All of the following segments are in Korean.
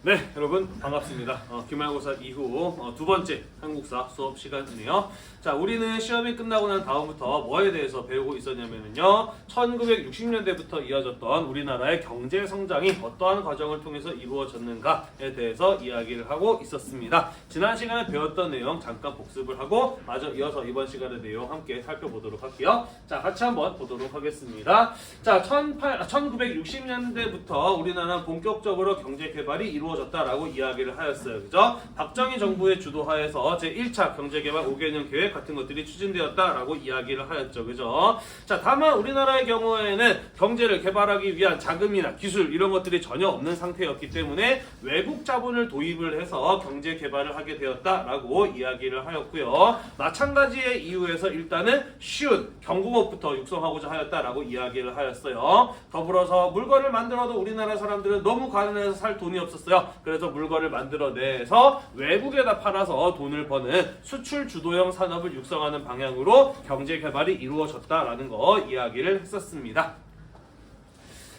네, 여러분 반갑습니다. 어, 기말고사 이후 어, 두 번째 한국사 수업 시간이네요. 자, 우리는 시험이 끝나고 난 다음부터 뭐에 대해서 배우고 있었냐면요. 1960년대부터 이어졌던 우리나라의 경제 성장이 어떠한 과정을 통해서 이루어졌는가에 대해서 이야기를 하고 있었습니다. 지난 시간에 배웠던 내용 잠깐 복습을 하고 마저 이어서 이번 시간의 내용 함께 살펴보도록 할게요. 자, 같이 한번 보도록 하겠습니다. 자, 18, 1960년대부터 우리나라는 본격적으로 경제 개발이 이루어 졌다라고 이야기를 하였어요. 그죠? 박정희 정부의 주도하에서 제1차 경제개발 5개년 계획 같은 것들이 추진되었다라고 이야기를 하였죠. 그죠? 자, 다만 우리나라의 경우에는 경제를 개발하기 위한 자금이나 기술 이런 것들이 전혀 없는 상태였기 때문에 외국 자본을 도입을 해서 경제 개발을 하게 되었다라고 이야기를 하였고요. 마찬가지의 이유에서 일단은 쉬운 경공업부터 육성하고자 하였다라고 이야기를 하였어요. 더불어서 물건을 만들어도 우리나라 사람들은 너무 가난해서 살 돈이 없었어요. 그래서 물건을 만들어내서 외국에다 팔아서 돈을 버는 수출 주도형 산업을 육성하는 방향으로 경제 개발이 이루어졌다라는 거 이야기를 했었습니다.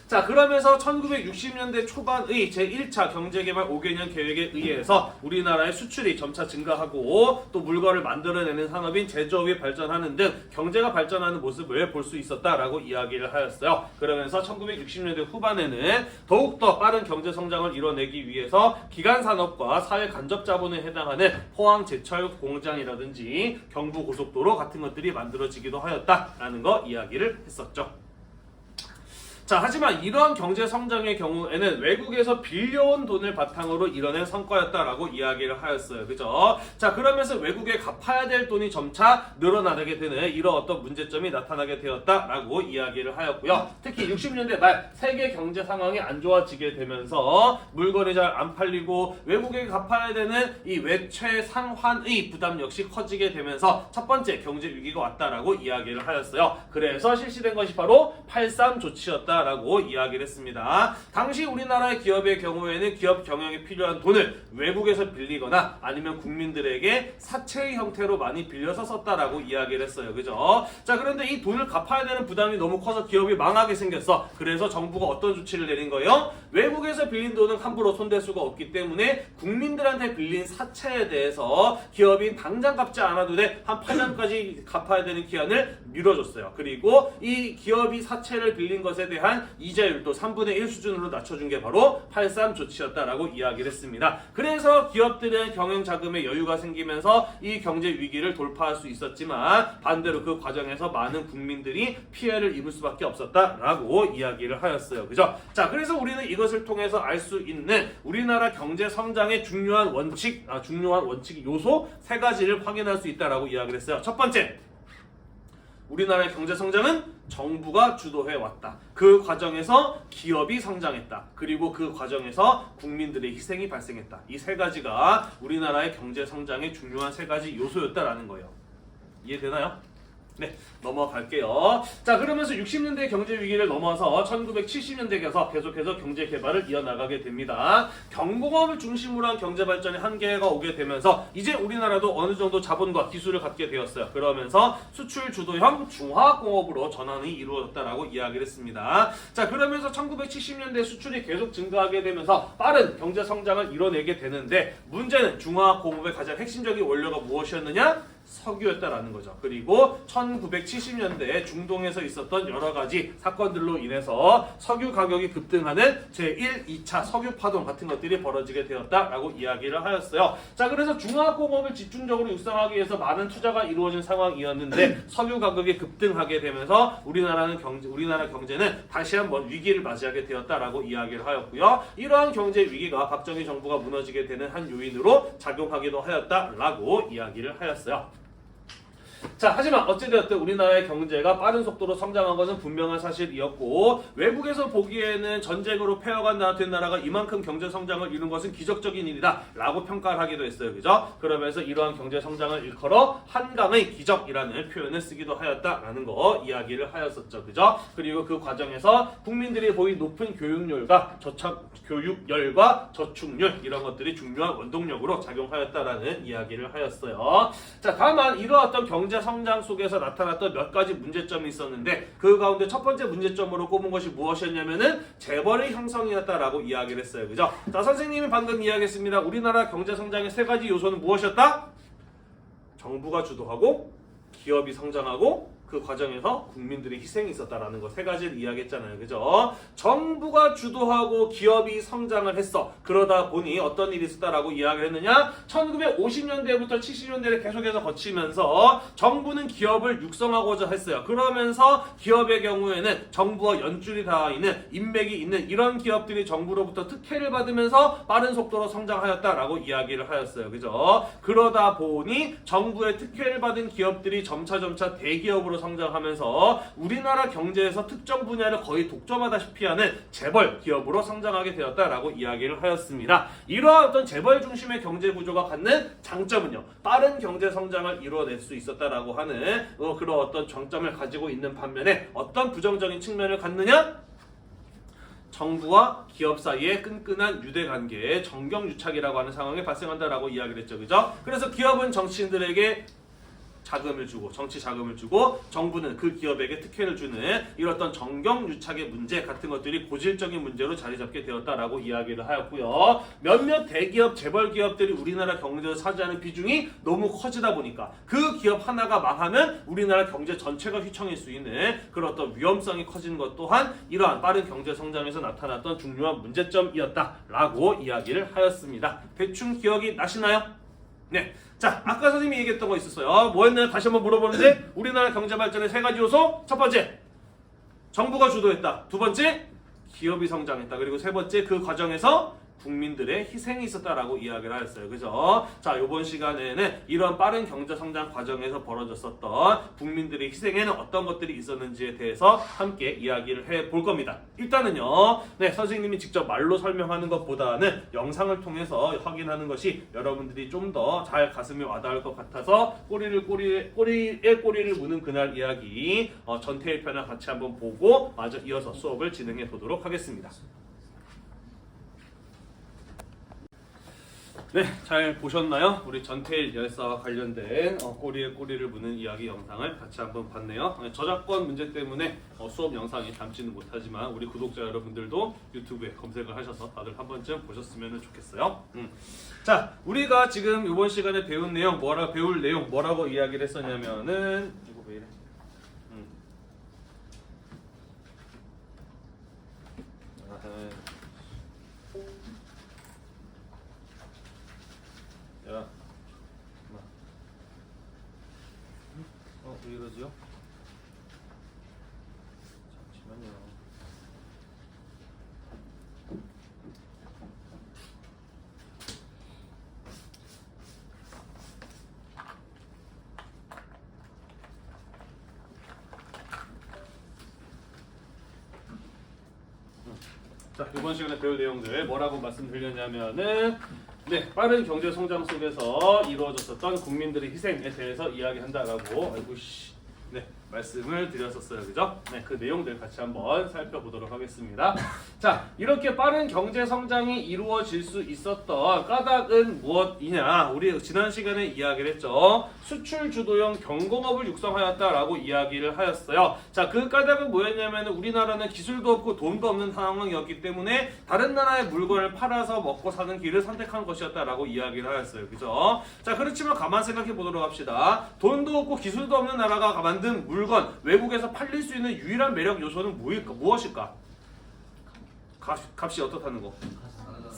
자 그러면서 1960년대 초반의 제1차 경제개발 5개년 계획에 의해서 우리나라의 수출이 점차 증가하고 또 물건을 만들어내는 산업인 제조업이 발전하는 등 경제가 발전하는 모습을 볼 수 있었다라고 이야기를 하였어요. 그러면서 1960년대 후반에는 더욱더 빠른 경제 성장을 이뤄내기 위해서 기간 산업과 사회 간접 자본에 해당하는 포항 제철 공장이라든지 경부 고속도로 같은 것들이 만들어지기도 하였다라는 거 이야기를 했었죠. 자, 하지만 이러한 경제 성장의 경우에는 외국에서 빌려온 돈을 바탕으로 이뤄낸 성과였다라고 이야기를 하였어요. 그죠? 자, 그러면서 외국에 갚아야 될 돈이 점차 늘어나게 되는 이런 어떤 문제점이 나타나게 되었다라고 이야기를 하였고요. 특히 60년대 말 세계 경제 상황이 안 좋아지게 되면서 물건이 잘 안 팔리고 외국에 갚아야 되는 이 외채 상환의 부담 역시 커지게 되면서 첫 번째 경제 위기가 왔다라고 이야기를 하였어요. 그래서 실시된 것이 바로 83 조치였다. 라고 이야기를 했습니다. 당시 우리나라의 기업의 경우에는 기업 경영에 필요한 돈을 외국에서 빌리거나 아니면 국민들에게 사채의 형태로 많이 빌려서 썼다라고 이야기를 했어요. 그죠? 자, 그런데 이 돈을 갚아야 되는 부담이 너무 커서 기업이 망하게 생겼어. 그래서 정부가 어떤 조치를 내린 거예요? 외국에서 빌린 돈은 함부로 손댈 수가 없기 때문에 국민들한테 빌린 사채에 대해서 기업이 당장 갚지 않아도 돼. 한 8년까지 갚아야 되는 기한을 미뤄줬어요. 그리고 이 기업이 사채를 빌린 것에 대한 이자율도 3분의 1 수준으로 낮춰준 게 바로 83 조치였다라고 이야기를 했습니다. 그래서 기업들은 경영 자금에 여유가 생기면서 이 경제 위기를 돌파할 수 있었지만 반대로 그 과정에서 많은 국민들이 피해를 입을 수밖에 없었다라고 이야기를 하였어요. 그죠? 자, 그래서 우리는 이것을 통해서 알 수 있는 우리나라 경제 성장의 중요한 원칙, 아, 중요한 원칙 요소 세 가지를 확인할 수 있다라고 이야기를 했어요. 첫 번째, 우리나라의 경제 성장은 정부가 주도해 왔다. 그 과정에서 기업이 성장했다. 그리고 그 과정에서 국민들의 희생이 발생했다. 이 세 가지가 우리나라의 경제 성장의 중요한 세 가지 요소였다라는 거예요. 이해되나요? 네, 넘어갈게요. 자, 그러면서 60년대 경제 위기를 넘어서 1970년대 에서 계속해서 경제 개발을 이어나가게 됩니다. 경공업을 중심으로 한 경제 발전의 한계가 오게 되면서 이제 우리나라도 어느 정도 자본과 기술을 갖게 되었어요. 그러면서 수출 주도형 중화공업으로 전환이 이루어졌다라고 이야기를 했습니다. 자, 그러면서 1970년대 수출이 계속 증가하게 되면서 빠른 경제 성장을 이뤄내게 되는데 문제는 중화공업의 가장 핵심적인 원료가 무엇이었느냐? 석유였다라는 거죠. 그리고 1970년대 중동에서 있었던 여러 가지 사건들로 인해서 석유 가격이 급등하는 제1, 2차 석유 파동 같은 것들이 벌어지게 되었다라고 이야기를 하였어요. 자, 그래서 중화공업을 집중적으로 육성하기 위해서 많은 투자가 이루어진 상황이었는데 석유 가격이 급등하게 되면서 우리나라는 경제, 우리나라 경제는 다시 한번 위기를 맞이하게 되었다라고 이야기를 하였고요. 이러한 경제 위기가 박정희 정부가 무너지게 되는 한 요인으로 작용하기도 하였다라고 이야기를 하였어요. 자, 하지만 어찌되었든 우리나라의 경제가 빠른 속도로 성장한 것은 분명한 사실이었고 외국에서 보기에는 전쟁으로 패어간 나된 나라가 이만큼 경제 성장을 이룬 것은 기적적인 일이다 라고 평가를 하기도 했어요. 그죠? 그러면서 이러한 경제 성장을 일컬어 한강의 기적이라는 표현을 쓰기도 하였다라는 거 이야기를 하였었죠. 그죠? 그리고 그 과정에서 국민들이 보인 높은 교육열과 저착 교육열과 저축률 이런 것들이 중요한 원동력으로 작용하였다라는 이야기를 하였어요. 자, 다만 이러했던 경제 경제 성장 속에서 나타났던 몇 가지 문제점이 있었는데 그 가운데 첫 번째 문제점으로 꼽은 것이 무엇이었냐면은 재벌의 형성이었다라고 이야기를 했어요. 그죠? 자, 선생님이 방금 이야기했습니다. 우리나라 경제 성장의 세 가지 요소는 무엇이었다? 정부가 주도하고 기업이 성장하고 그 과정에서 국민들의 희생이 있었다라는 거 세 가지를 이야기했잖아요. 그죠? 정부가 주도하고 기업이 성장을 했어. 그러다 보니 어떤 일이 있었다라고 이야기를 했느냐? 1950년대부터 70년대를 계속해서 거치면서 정부는 기업을 육성하고자 했어요. 그러면서 기업의 경우에는 정부와 연줄이 닿아 있는 인맥이 있는 이런 기업들이 정부로부터 특혜를 받으면서 빠른 속도로 성장하였다라고 이야기를 하였어요. 그죠? 그러다 보니 정부의 특혜를 받은 기업들이 점차 점차 대기업으로 성장하면서 우리나라 경제에서 특정 분야를 거의 독점하다시피 하는 재벌 기업으로 성장하게 되었다라고 이야기를 하였습니다. 이러한 어떤 재벌 중심의 경제 구조가 갖는 장점은요. 빠른 경제 성장을 이루어낼 수 있었다라고 하는 어, 그런 어떤 장점을 가지고 있는 반면에 어떤 부정적인 측면을 갖느냐? 정부와 기업 사이의 끈끈한 유대 관계에 정경유착이라고 하는 상황이 발생한다라고 이야기를 했죠. 그죠? 그래서 기업은 정치인들에게 자금을 주고 정치 자금을 주고 정부는 그 기업에게 특혜를 주는 어떤 정경유착의 문제 같은 것들이 고질적인 문제로 자리 잡게 되었다라고 이야기를 하였고요. 몇몇 대기업 재벌 기업들이 우리나라 경제에서 차지하는 비중이 너무 커지다 보니까 그 기업 하나가 망하면 우리나라 경제 전체가 휘청일 수 있는 그런 어떤 위험성이 커지는 것 또한 이러한 빠른 경제 성장에서 나타났던 중요한 문제점이었다라고 이야기를 하였습니다. 대충 기억이 나시나요? 네. 자, 아까 선생님이 얘기했던 거 있었어요. 뭐였나요? 다시 한번 물어보는데 우리나라 경제 발전의 세 가지 요소. 첫 번째, 정부가 주도했다. 두 번째, 기업이 성장했다. 그리고 세 번째, 그 과정에서 국민들의 희생이 있었다라고 이야기를 하였어요. 그죠? 자, 이번 시간에는 이런 빠른 경제 성장 과정에서 벌어졌었던 국민들의 희생에는 어떤 것들이 있었는지에 대해서 함께 이야기를 해 볼 겁니다. 일단은요, 네, 선생님이 직접 말로 설명하는 것보다는 영상을 통해서 확인하는 것이 여러분들이 좀 더 잘 가슴에 와닿을 것 같아서 꼬리를 꼬리 꼬리에 꼬리를 무는 그날 이야기 어, 전태일 편을 같이 한번 보고 마저 이어서 수업을 진행해 보도록 하겠습니다. 네, 잘 보셨나요? 우리 전태일 열사와 관련된 어, 꼬리에 꼬리를 무는 이야기 영상을 같이 한번 봤네요. 네, 저작권 문제 때문에 어, 수업 영상이 담지는 못하지만 우리 구독자 여러분들도 유튜브에 검색을 하셔서 다들 한 번쯤 보셨으면 좋겠어요. 음. 자, 우리가 지금 이번 시간에 배운 내용, 뭐라 배울 내용 뭐라고 이야기를 했었냐면은 이거 왜 이래? 음. 아, 네. 야, 엄마. 어, 왜 이러지요? 잠시만요. 자, 이번 시간에 배울 내용들 뭐라고 말씀드렸냐면은 네, 빠른 경제 성장 속에서 이루어졌었던 국민들의 희생에 대해서 이야기한다라고 아이고 씨. 네, 말씀을 드렸었어요. 그죠? 네, 그 내용들 같이 한번 살펴보도록 하겠습니다. 자, 이렇게 빠른 경제 성장이 이루어질 수 있었던 까닭은 무엇이냐? 우리 지난 시간에 이야기를 했죠. 수출 주도형 경공업을 육성하였다라고 이야기를 하였어요. 자, 그 까닭은 뭐였냐면 우리나라는 기술도 없고 돈도 없는 상황이었기 때문에 다른 나라의 물건을 팔아서 먹고 사는 길을 선택한 것이었다라고 이야기를 하였어요. 그죠? 자, 그렇지만 가만 생각해 보도록 합시다. 돈도 없고 기술도 없는 나라가 만든 물건 외국에서 팔릴 수 있는 유일한 매력 요소는 무일까, 무엇일까? 값, 값이 어떻다는 거?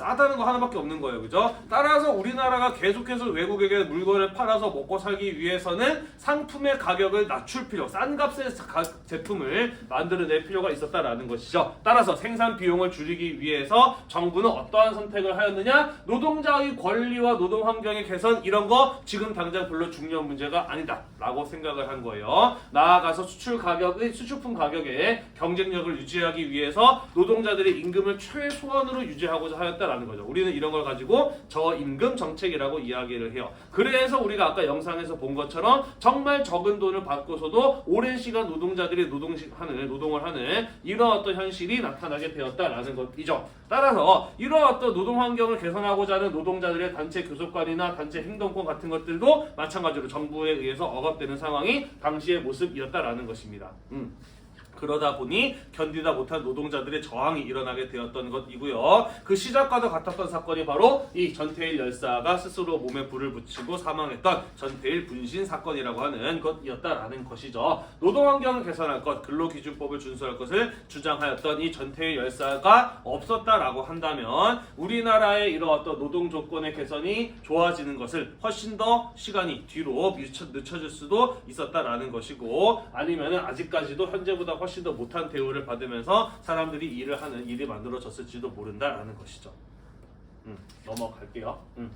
싸다는 거 하나밖에 없는 거예요. 그죠? 따라서 우리나라가 계속해서 외국에게 물건을 팔아서 먹고 살기 위해서는 상품의 가격을 낮출 필요, 싼 값의 가- 제품을 만들어낼 필요가 있었다라는 것이죠. 따라서 생산 비용을 줄이기 위해서 정부는 어떠한 선택을 하였느냐? 노동자의 권리와 노동 환경의 개선 이런 거 지금 당장 별로 중요한 문제가 아니다라고 생각을 한 거예요. 나아가서 수출 가격의 수출품 가격의 경쟁력을 유지하기 위해서 노동자들의 임금을 최소한으로 유지하고자 하였다 하였다라는 거죠. 우리는 이런 걸 가지고 저임금 정책이라고 이야기를 해요. 그래서 우리가 아까 영상에서 본 것처럼 정말 적은 돈을 받고서도 오랜 시간 노동자들이 노동하는 노동을 하는 이런 어떤 현실이 나타나게 되었다라는 것이죠. 따라서 이런 어떤 노동 환경을 개선하고자 하는 노동자들의 단체 교섭관이나 단체 행동권 같은 것들도 마찬가지로 정부에 의해서 억압되는 상황이 당시의 모습이었다라는 것입니다. 음. 그러다 보니 견디다 못한 노동자들의 저항이 일어나게 되었던 것이고요. 그 시작과도 같았던 사건이 바로 이 전태일 열사가 스스로 몸에 불을 붙이고 사망했던 전태일 분신 사건이라고 하는 것이었다라는 것이죠. 노동 환경을 개선할 것, 근로기준법을 준수할 것을 주장하였던 이 전태일 열사가 없었다라고 한다면 우리나라의 어떤 노동 조건의 개선이 좋아지는 것을 훨씬 더 시간이 뒤로 미쳐, 늦춰질 수도 있었다라는 것이고 아니면은 아직까지도 현재보다 훨씬 더 못한 대우를 받으면서 사람들이 일을 하는 일이 만들어졌을지도 모른다라는 것이죠. 음, 넘어갈게요. 음.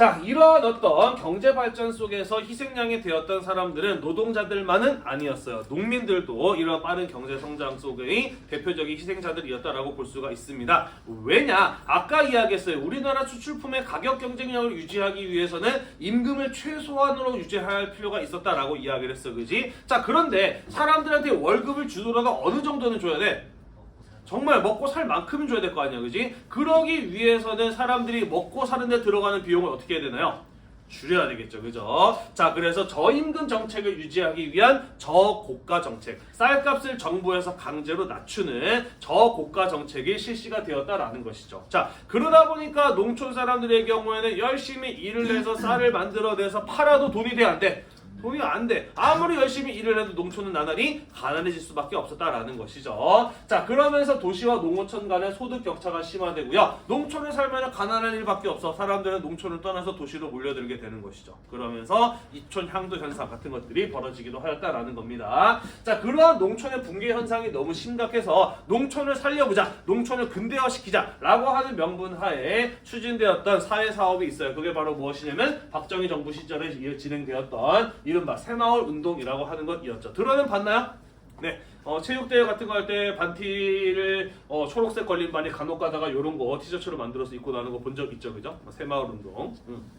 자, 이러한 어떤 경제 발전 속에서 희생양이 되었던 사람들은 노동자들만은 아니었어요. 농민들도 이러한 빠른 경제 성장 속의 대표적인 희생자들이었다라고 볼 수가 있습니다. 왜냐? 아까 이야기했어요. 우리나라 수출품의 가격 경쟁력을 유지하기 위해서는 임금을 최소한으로 유지할 필요가 있었다라고 이야기를 했어. 그지? 자, 그런데 사람들한테 월급을 주더라도 어느 정도는 줘야 돼? 정말 먹고 살 만큼은 줘야 될 거 아니야, 그지? 그러기 위해서는 사람들이 먹고 사는데 들어가는 비용을 어떻게 해야 되나요? 줄여야 되겠죠, 그죠? 자, 그래서 저임금 정책을 유지하기 위한 저고가 정책, 쌀값을 정부에서 강제로 낮추는 저고가 정책이 실시가 되었다라는 것이죠. 자, 그러다 보니까 농촌 사람들의 경우에는 열심히 일을 해서 쌀을 만들어내서 팔아도 돈이 돼, 안 돼? 돈이 안 돼. 아무리 열심히 일을 해도 농촌은 나날이 가난해질 수밖에 없었다라는 것이죠. 자, 그러면서 도시와 농어촌 간의 소득 격차가 심화되고요. 농촌에 살면 가난한 일밖에 없어. 사람들은 농촌을 떠나서 도시로 몰려들게 되는 것이죠. 그러면서 이촌 향도 현상 같은 것들이 벌어지기도 하였다라는 겁니다. 자, 그러한 농촌의 붕괴 현상이 너무 심각해서 농촌을 살려보자, 농촌을 근대화시키자라고 하는 명분 하에 추진되었던 사회 사업이 있어요. 그게 바로 무엇이냐면 박정희 정부 시절에 이- 진행되었던 이른바 새마을 운동이라고 하는 것이었죠. 들어는 봤나요? 네. 어, 체육대회 같은 거 할 때 반티를 어, 초록색 걸린 반이 간혹 가다가 이런 거 티셔츠로 만들어서 입고 나는 거 본 적 있죠, 그죠? 뭐 새마을 운동. 음.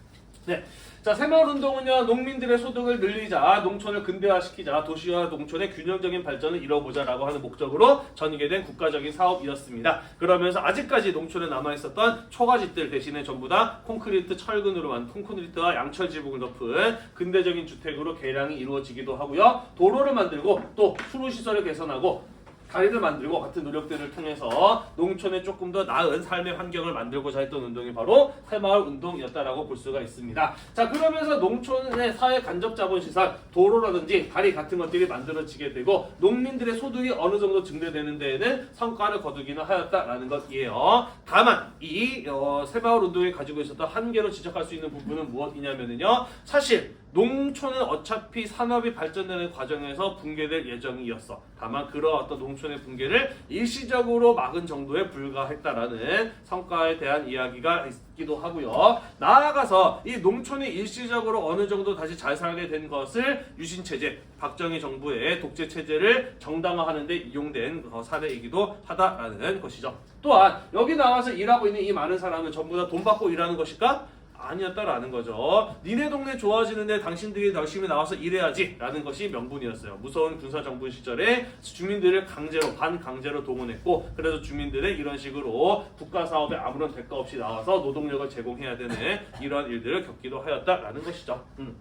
네. 자, 새마을 운동은요, 농민들의 소득을 늘리자, 농촌을 근대화시키자, 도시와 농촌의 균형적인 발전을 이뤄보자라고 하는 목적으로 전개된 국가적인 사업이었습니다. 그러면서 아직까지 농촌에 남아있었던 초가집들 대신에 전부 다 콘크리트 철근으로 만든 콘크리트와 양철 지붕을 덮은 근대적인 주택으로 개량이 이루어지기도 하고요. 도로를 만들고 또 수로시설을 개선하고 다리를 만들고 같은 노력들을 통해서 농촌에 조금 더 나은 삶의 환경을 만들고자 했던 운동이 바로 새마을 운동이었다라고 볼 수가 있습니다. 자 그러면서 농촌의 사회 간접 자본 시설, 도로라든지 다리 같은 것들이 만들어지게 되고 농민들의 소득이 어느 정도 증대되는 데에는 성과를 거두기는 하였다라는 것이에요. 다만 이 어, 새마을 운동이 가지고 있었던 한계로 지적할 수 있는 부분은 무엇이냐면요. 사실 농촌은 어차피 산업이 발전되는 과정에서 붕괴될 예정이었어. 다만 그런 어떤 농촌의 붕괴를 일시적으로 막은 정도에 불과했다라는 성과에 대한 이야기가 있기도 하고요. 나아가서 이 농촌이 일시적으로 어느 정도 다시 잘 살게 된 것을 유신 체제, 박정희 정부의 독재 체제를 정당화하는 데 이용된 어, 사례이기도 하다라는 것이죠. 또한 여기 나와서 일하고 있는 이 많은 사람은 전부 다 돈 받고 일하는 것일까? 아니었다라는 거죠. 니네 동네 좋아지는데 당신들이 열심히 나와서 일해야지 라는 것이 명분이었어요. 무서운 군사정부 시절에 주민들을 강제로 반강제로 동원했고 그래서 주민들의 이런 식으로 국가사업에 아무런 대가 없이 나와서 노동력을 제공해야 되는 이런 일들을 겪기도 하였다라는 것이죠. 음.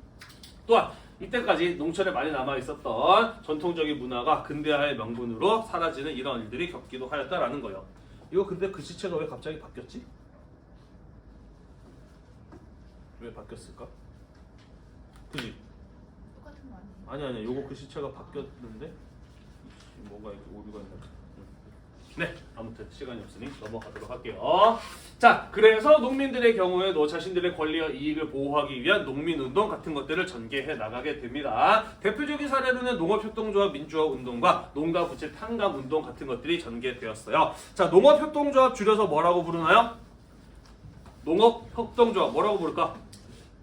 또한 이때까지 농촌에 많이 남아 있었던 전통적인 문화가 근대화의 명분으로 사라지는 이런 일들이 겪기도 하였다라는 거예요. 이거 근데 글씨체가 왜 갑자기 바뀌었지? 왜 바뀌었을까? 그지? 똑같은 거 아니에요? 아니 아니야 요거 글씨체가 바뀌었는데 이씨, 뭐가 이렇게 오류가 있나 네 아무튼 시간이 없으니 넘어가도록 할게요 자 그래서 농민들의 경우에도 자신들의 권리와 이익을 보호하기 위한 농민운동 같은 것들을 전개해 나가게 됩니다 대표적인 사례로는 농업협동조합 민주화 운동과 농가부채 탕감 운동 같은 것들이 전개되었어요 자 농업협동조합 줄여서 뭐라고 부르나요? 농업협동조합 뭐라고 부를까?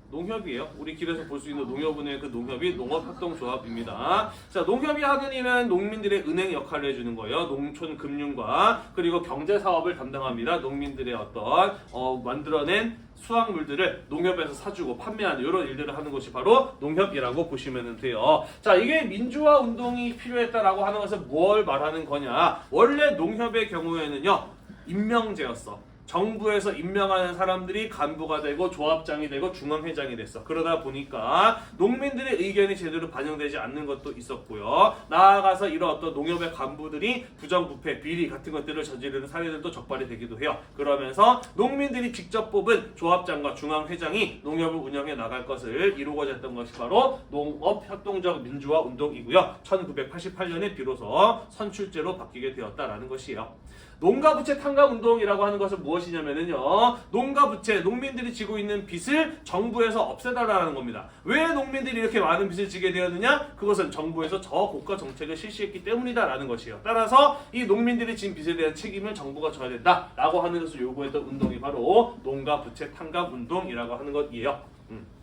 농협이에요. 우리 길에서 볼 수 있는 농협은행 그 농협이 농업협동조합입니다. 자, 농협이 하는 일은 농민들의 은행 역할을 해주는 거예요. 농촌 금융과 그리고 경제 사업을 담당합니다. 농민들의 어떤 어, 만들어낸 수확물들을 농협에서 사주고 판매하는 이런 일들을 하는 것이 바로 농협이라고 보시면 돼요. 자, 이게 민주화 운동이 필요했다라고 하는 것은 뭘 말하는 거냐? 원래 농협의 경우에는요, 임명제였어. 정부에서 임명하는 사람들이 간부가 되고 조합장이 되고 중앙회장이 됐어. 그러다 보니까 농민들의 의견이 제대로 반영되지 않는 것도 있었고요. 나아가서 이런 어떤 농협의 간부들이 부정부패, 비리 같은 것들을 저지르는 사례들도 적발이 되기도 해요. 그러면서 농민들이 직접 뽑은 조합장과 중앙회장이 농협을 운영해 나갈 것을 이루고자 했던 것이 바로 농업협동적 민주화 운동이고요. 1988년에 비로소 선출제로 바뀌게 되었다라는 것이에요. 농가부채 탕감 운동이라고 하는 것은 무엇이냐면요. 농가부채, 농민들이 지고 있는 빚을 정부에서 없애달라는 겁니다. 왜 농민들이 이렇게 많은 빚을 지게 되었느냐? 그것은 정부에서 저고가 정책을 실시했기 때문이다라는 것이에요. 따라서 이 농민들이 진 빚에 대한 책임을 정부가 져야 된다라고 하는 것을 요구했던 운동이 바로 농가부채 탕감 운동이라고 하는 것이에요. 음.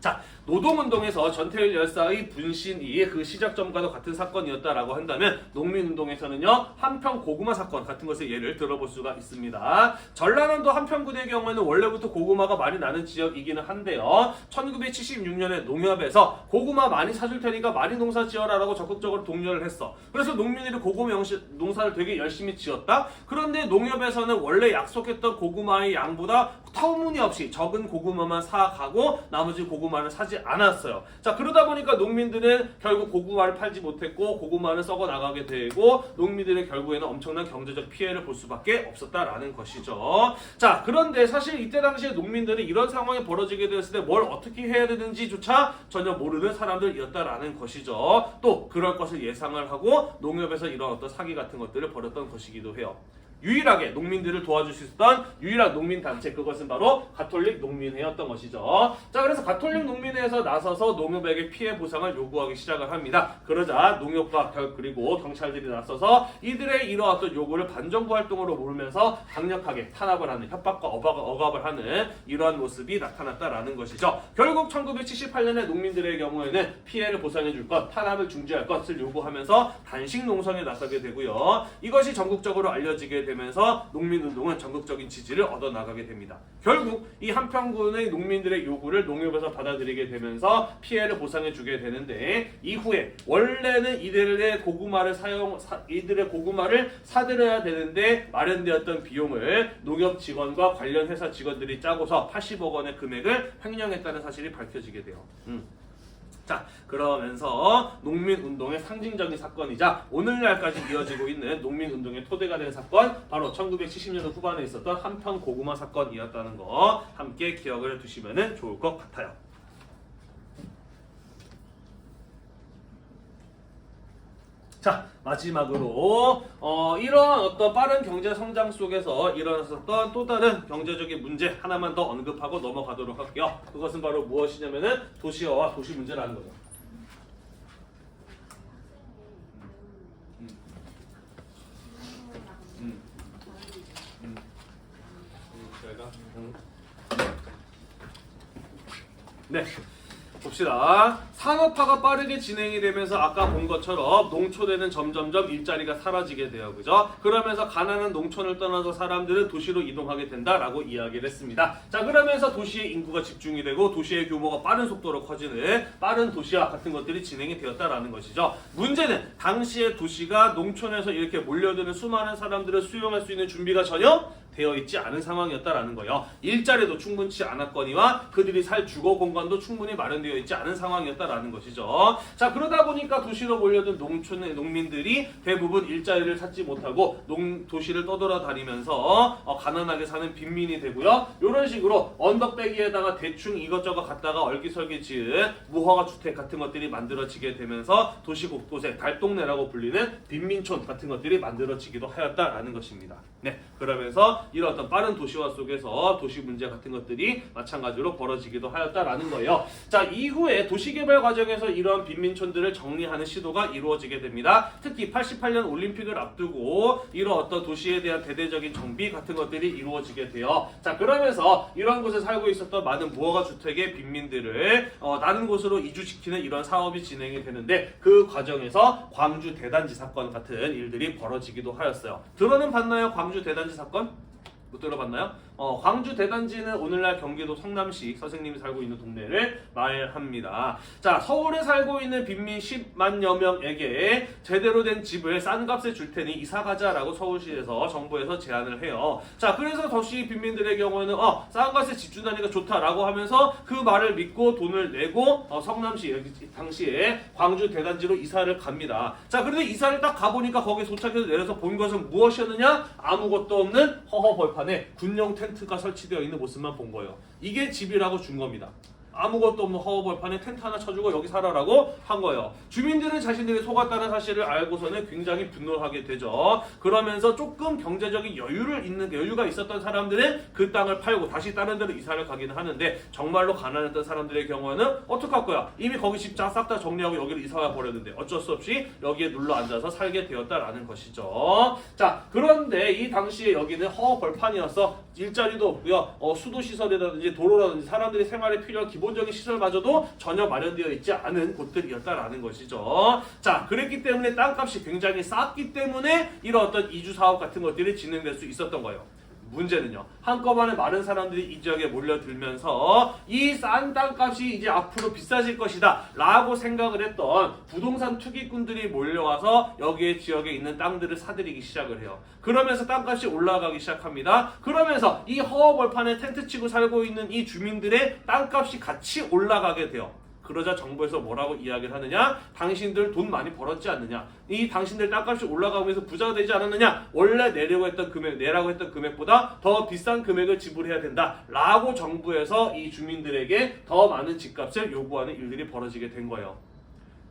자, 노동운동에서 전태일 열사의 분신이 그 시작점과도 같은 사건이었다라고 한다면 농민운동에서는요 한평 고구마 사건 같은 것의 예를 들어볼 수가 있습니다. 전라남도 한평군의 경우에는 원래부터 고구마가 많이 나는 지역이기는 한데요. 1976년에 농협에서 고구마 많이 사줄 테니까 많이 농사 지어라라고 적극적으로 독려를 했어. 그래서 농민들이 고구마 농사를 되게 열심히 지었다. 그런데 농협에서는 원래 약속했던 고구마의 양보다 터무니없이 적은 고구마만 사가고 나머지 고구마 를 사지 않았어요. 자 그러다 보니까 농민들은 결국 고구마를 팔지 못했고 고구마는 썩어 나가게 되고 농민들은 결국에는 엄청난 경제적 피해를 볼 수밖에 없었다라는 것이죠. 자 그런데 사실 이때 당시에 농민들이 이런 상황이 벌어지게 되었을 때 뭘 어떻게 해야 되는지조차 전혀 모르는 사람들이었다라는 것이죠. 또 그럴 것을 예상을 하고 농협에서 이런 어떤 사기 같은 것들을 벌였던 것이기도 해요. 유일하게 농민들을 도와줄 수 있었던 유일한 농민 단체 그것은 바로 가톨릭 농민회였던 것이죠. 자 그래서 가톨릭 농민회에서 나서서 농협에게 피해 보상을 요구하기 시작을 합니다. 그러자 농협과 결- 그리고 경찰들이 나서서 이들의 이러한 요구를 반정부 활동으로 몰면서 강력하게 탄압을 하는 협박과 억압, 억압을 하는 이러한 모습이 나타났다라는 것이죠. 결국 1978년에 농민들의 경우에는 피해를 보상해 줄 것, 탄압을 중지할 것을 요구하면서 단식 농성에 나서게 되고요. 이것이 전국적으로 알려지게 되면서 농민운동은 전국적인 지지를 얻어 나가게 됩니다. 결국 이 한평군의 농민들의 요구를 농협에서 받아들이게 되면서 피해를 보상해 주게 되는데 이후에 원래는 이들의 고구마를 사용 사- 이들의 고구마를 사들여야 되는데 마련되었던 비용을 농협 직원과 관련 회사 직원들이 짜고서 80억 원의 금액을 횡령했다는 사실이 밝혀지게 돼요. 음. 자 그러면서 농민운동의 상징적인 사건이자 오늘날까지 이어지고 있는 농민운동의 토대가 된 사건 바로 1970년대 후반에 있었던 한평 고구마 사건이었다는 거 함께 기억을 두시면 좋을 것 같아요. 자 마지막으로 어, 이러한 어떤 빠른 경제 성장 속에서 일어났었던 또 다른 경제적인 문제 하나만 더 언급하고 넘어가도록 할게요. 그것은 바로 무엇이냐면은 도시화와 도시 문제라는 거죠. 음. 음. 음, 음. 네. 봅시다. 산업화가 빠르게 진행이 되면서 아까 본 것처럼 농촌에는 점점점 일자리가 사라지게 돼요. 그죠? 그러면서 가난한 농촌을 떠나서 사람들은 도시로 이동하게 된다라고 이야기를 했습니다. 자, 그러면서 도시의 인구가 집중이 되고 도시의 규모가 빠른 속도로 커지는 빠른 도시화 같은 것들이 진행이 되었다라는 것이죠. 문제는 당시의 도시가 농촌에서 이렇게 몰려드는 수많은 사람들을 수용할 수 있는 준비가 전혀 되어 있지 않은 상황이었다라는 거예요. 일자리도 충분치 않았거니와 그들이 살 주거 공간도 충분히 마련되어 있지 않은 상황이었다라는 것이죠. 자 그러다 보니까 도시로 몰려든 농촌의 농민들이 대부분 일자리를 찾지 못하고 농 도시를 떠돌아다니면서 어, 가난하게 사는 빈민이 되고요. 이런 식으로 언덕배기에다가 대충 이것저것 갖다가 얼기설기 지은 무허가 주택 같은 것들이 만들어지게 되면서 도시 곳곳에 달동네라고 불리는 빈민촌 같은 것들이 만들어지기도 하였다라는 것입니다. 네, 그러면서 이런 어떤 빠른 도시화 속에서 도시 문제 같은 것들이 마찬가지로 벌어지기도 하였다라는 거예요. 자 이후에 도시개발 과정에서 이러한 빈민촌들을 정리하는 시도가 이루어지게 됩니다. 특히 88년 올림픽을 앞두고 이런 어떤 도시에 대한 대대적인 정비 같은 것들이 이루어지게 돼요. 자 그러면서 이런 곳에 살고 있었던 많은 무허가 주택의 빈민들을 어, 다른 곳으로 이주시키는 이런 사업이 진행이 되는데 그 과정에서 광주 대단지 사건 같은 일들이 벌어지기도 하였어요. 들어는 봤나요? 광주 대단지 사건? 못 들어봤나요? 어, 광주 대단지는 오늘날 경기도 성남시 선생님이 살고 있는 동네를 말합니다. 자, 서울에 살고 있는 빈민 10만여 명에게 제대로 된 집을 싼 값에 줄 테니 이사 가자라고 서울시에서 정부에서 제안을 해요. 자, 그래서 도시 빈민들의 경우에는 어, 싼 값에 집 준다니까 좋다라고 하면서 그 말을 믿고 돈을 내고 어, 성남시 당시에 광주 대단지로 이사를 갑니다. 자, 그런데 이사를 딱 가보니까 거기 도착해서 내려서 본 것은 무엇이었느냐? 아무것도 없는 허허벌판에 군용 텐 트가 설치되어 있는 모습만 본 거예요. 이게 집이라고 준 겁니다. 아무것도 없는 허허벌판에 텐트 하나 쳐주고 여기 살아라고 한 거예요. 주민들은 자신들이 속았다는 사실을 알고서는 굉장히 분노하게 되죠. 그러면서 조금 경제적인 여유를 있는 여유가 있었던 사람들은 그 땅을 팔고 다시 다른 데로 이사를 가기는 하는데 정말로 가난했던 사람들의 경우는 어떡할 거야? 이미 거기 집싹다 정리하고 여기로 이사가 버렸는데 어쩔 수 없이 여기에 눌러 앉아서 살게 되었다라는 것이죠. 자, 그런데 이 당시에 여기는 허허벌판이어서 일자리도 없고요. 어, 수도 시설이라든지 도로라든지 사람들이 생활에 필요한 기본 적인 시설마저도 전혀 마련되어 있지 않은 곳들이었다라는 것이죠. 자, 그랬기 때문에 땅값이 굉장히 쌌기 때문에 이런 어떤 이주 사업 같은 것들이 진행될 수 있었던 거예요. 문제는요. 한꺼번에 많은 사람들이 이 지역에 몰려들면서 이 싼 땅값이 이제 앞으로 비싸질 것이다 라고 생각을 했던 부동산 투기꾼들이 몰려와서 여기에 지역에 있는 땅들을 사들이기 시작을 해요. 그러면서 땅값이 올라가기 시작합니다. 그러면서 이 허허벌판에 텐트 치고 살고 있는 이 주민들의 땅값이 같이 올라가게 돼요. 그러자 정부에서 뭐라고 이야기를 하느냐? 당신들 돈 많이 벌었지 않느냐? 이 당신들 땅값이 올라가면서 부자가 되지 않았느냐? 원래 내려고 했던 금액, 내라고 했던 금액보다 더 비싼 금액을 지불해야 된다. 라고 정부에서 이 주민들에게 더 많은 집값을 요구하는 일들이 벌어지게 된 거예요.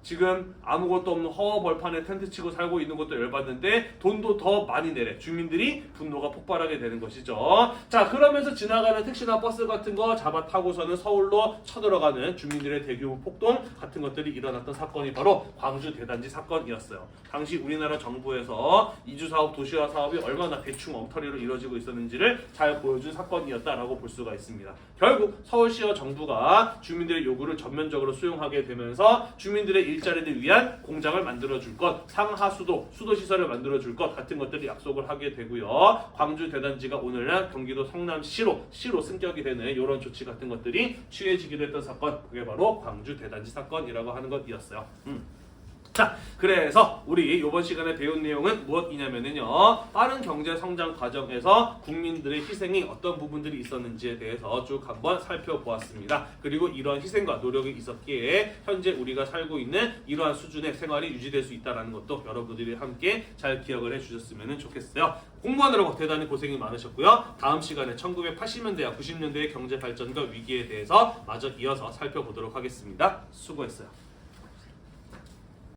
지금 아무것도 없는 허허벌판에 텐트 치고 살고 있는 것도 열받는데 돈도 더 많이 내래. 주민들이 분노가 폭발하게 되는 것이죠. 자 그러면서 지나가는 택시나 버스 같은 거 잡아 타고서는 서울로 쳐들어가는 주민들의 대규모 폭동 같은 것들이 일어났던 사건이 바로 광주 대단지 사건이었어요. 당시 우리나라 정부에서 이주 사업 도시화 사업이 얼마나 대충 엉터리로 이루어지고 있었는지를 잘 보여준 사건이었다라고 볼 수가 있습니다. 결국 서울시와 정부가 주민들의 요구를 전면적으로 수용하게 되면서 주민들의 일 자리를 위한 공장을 만들어 줄 것, 상하수도, 수도 시설을 만들어 줄 것 같은 것들이 약속을 하게 되고요. 광주 대단지가 오늘날 경기도 성남시로 시로 승격이 되는 이런 조치 같은 것들이 취해지기도 했던 사건, 그게 바로 광주 대단지 사건이라고 하는 것이었어요. 음. 자, 그래서 우리 이번 시간에 배운 내용은 무엇이냐면은요. 빠른 경제 성장 과정에서 국민들의 희생이 어떤 부분들이 있었는지에 대해서 쭉 한번 살펴보았습니다. 그리고 이러한 희생과 노력이 있었기에 현재 우리가 살고 있는 이러한 수준의 생활이 유지될 수 있다는 것도 여러분들이 함께 잘 기억을 해 주셨으면 좋겠어요. 공부하느라고 대단히 고생이 많으셨고요. 다음 시간에 1980년대와 90년대의 경제 발전과 위기에 대해서 마저 이어서 살펴보도록 하겠습니다. 수고했어요.